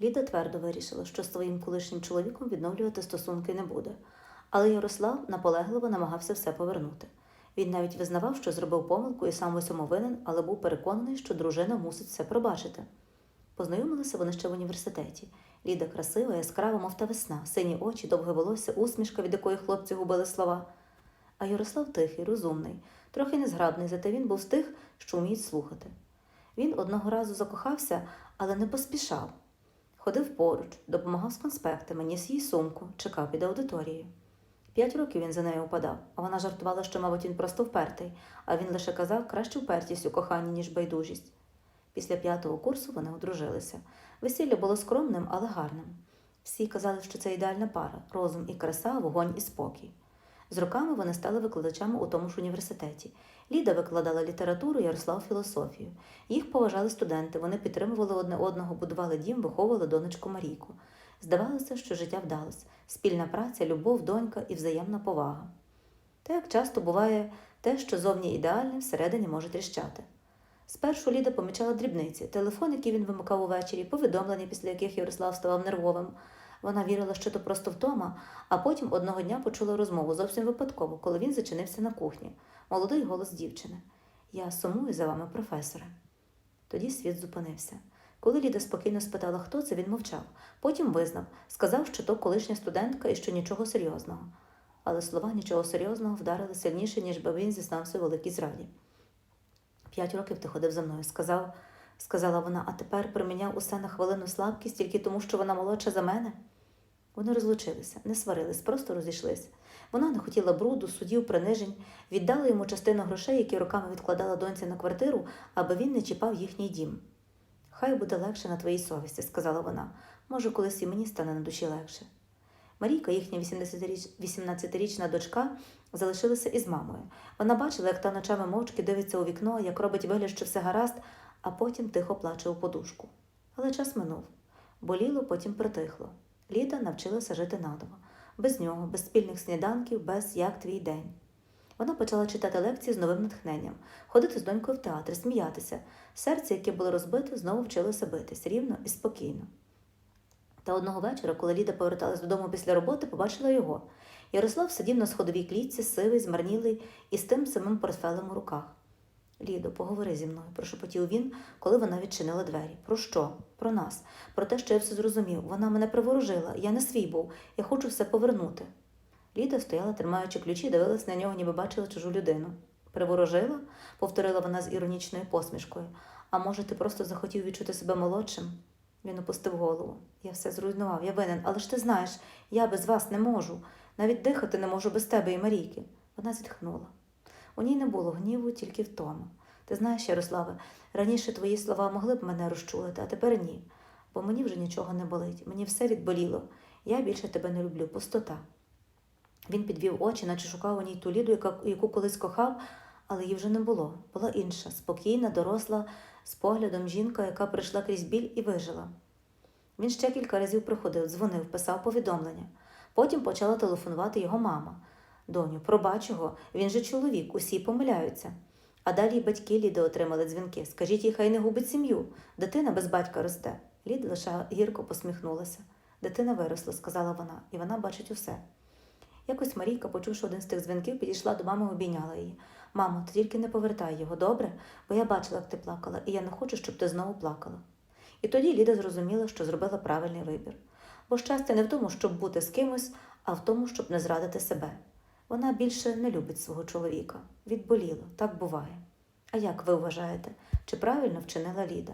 Ліда твердо вирішила, що з своїм колишнім чоловіком відновлювати стосунки не буде, але Ярослав наполегливо намагався все повернути. Він навіть визнавав, що зробив помилку і сам у цьому винен, але був переконаний, що дружина мусить все пробачити. Познайомилися вони ще в університеті. Ліда красива, яскрава, мов та весна, сині очі, довге волосся, усмішка, від якої хлопці губили слова. А Ярослав тихий, розумний, трохи незграбний, зате він був з тих, що вміють слухати. Він одного разу закохався, але не поспішав. Ходив поруч, допомагав з конспектами, ніс їй сумку, чекав під аудиторією. П'ять років він за нею упадав, а вона жартувала, що, мабуть, він просто впертий, а він лише казав краще впертість у коханні, ніж байдужість. Після п'ятого курсу вони одружилися. Весілля було скромним, але гарним. Всі казали, що це ідеальна пара розум і краса, вогонь і спокій. З роками вони стали викладачами у тому ж університеті. Ліда викладала літературу, Ярослав філософію. Їх поважали студенти, вони підтримували одне одного, будували дім, виховували донечку Марійку. Здавалося, що життя вдалось спільна праця, любов, донька і взаємна повага. Та як часто буває те, що зовні ідеальне, всередині може тріщати. Спершу Ліда помічала дрібниці, телефон, який він вимикав увечері, повідомлення, після яких Ярослав ставав нервовим. Вона вірила, що то просто втома, а потім одного дня почула розмову зовсім випадково, коли він зачинився на кухні. Молодий голос дівчини. Я сумую за вами, професоре. Тоді світ зупинився. Коли Ліда спокійно спитала, хто це, він мовчав. Потім визнав, сказав, що то колишня студентка і що нічого серйозного. Але слова нічого серйозного вдарили сильніше, ніж би він зізнався у великій зраді. П'ять років ти ходив за мною, сказав, сказала вона, а тепер приміняв усе на хвилину слабкість тільки тому, що вона молодша за мене. Вони розлучилися, не сварились, просто розійшлися. Вона не хотіла бруду, судів, принижень, віддала йому частину грошей, які роками відкладала доньці на квартиру, аби він не чіпав їхній дім. Хай буде легше на твоїй совісті, сказала вона. Може, колись і мені стане на душі легше. Марійка, їхня 80-річ- 18-річна дочка, залишилася із мамою. Вона бачила, як та ночами мовчки дивиться у вікно, як робить вигляд, що все гаразд, а потім тихо плаче у подушку. Але час минув. Боліло, потім притихло. Ліда навчилася жити надовго. Без нього, без спільних сніданків, без як твій день. Вона почала читати лекції з новим натхненням, ходити з донькою в театр, сміятися. Серце, яке було розбите, знову вчилося битись рівно і спокійно. Та одного вечора, коли Ліда поверталась додому після роботи, побачила його. Ярослав сидів на сходовій клітці, сивий, змарнілий і з тим самим портфелем у руках. Лідо, поговори зі мною, прошепотів він, коли вона відчинила двері. Про що? Про нас, про те, що я все зрозумів. Вона мене приворожила, я не свій був, я хочу все повернути. Ліда стояла, тримаючи ключі, дивилась на нього, ніби бачила чужу людину. Приворожила? повторила вона з іронічною посмішкою. А може, ти просто захотів відчути себе молодшим? Він опустив голову. Я все зруйнував, я винен, але ж ти знаєш, я без вас не можу. Навіть дихати не можу без тебе і Марійки. Вона зітхнула. У ній не було гніву, тільки втома. Ти знаєш, Ярославе, раніше твої слова могли б мене розчулити, а тепер ні. Бо мені вже нічого не болить, мені все відболіло. Я більше тебе не люблю, пустота. Він підвів очі, наче шукав у ній ту ліду, яку колись кохав, але її вже не було. Була інша, спокійна, доросла, з поглядом жінка, яка прийшла крізь біль і вижила. Він ще кілька разів приходив, дзвонив, писав повідомлення. Потім почала телефонувати його мама. Доню, пробач його, він же чоловік, усі помиляються. А далі батьки Ліди отримали дзвінки. Скажіть їй, хай не губить сім'ю. Дитина без батька росте. Ліда лише гірко посміхнулася. Дитина виросла, сказала вона, і вона бачить усе. Якось Марійка, почувши один з тих дзвінків, підійшла до мами і обійняла її. Мамо, ти тільки не повертай його, добре? Бо я бачила, як ти плакала, і я не хочу, щоб ти знову плакала. І тоді Ліда зрозуміла, що зробила правильний вибір. Бо щастя не в тому, щоб бути з кимось, а в тому, щоб не зрадити себе. Вона більше не любить свого чоловіка. Відболіло, так буває. А як ви вважаєте, чи правильно вчинила Ліда?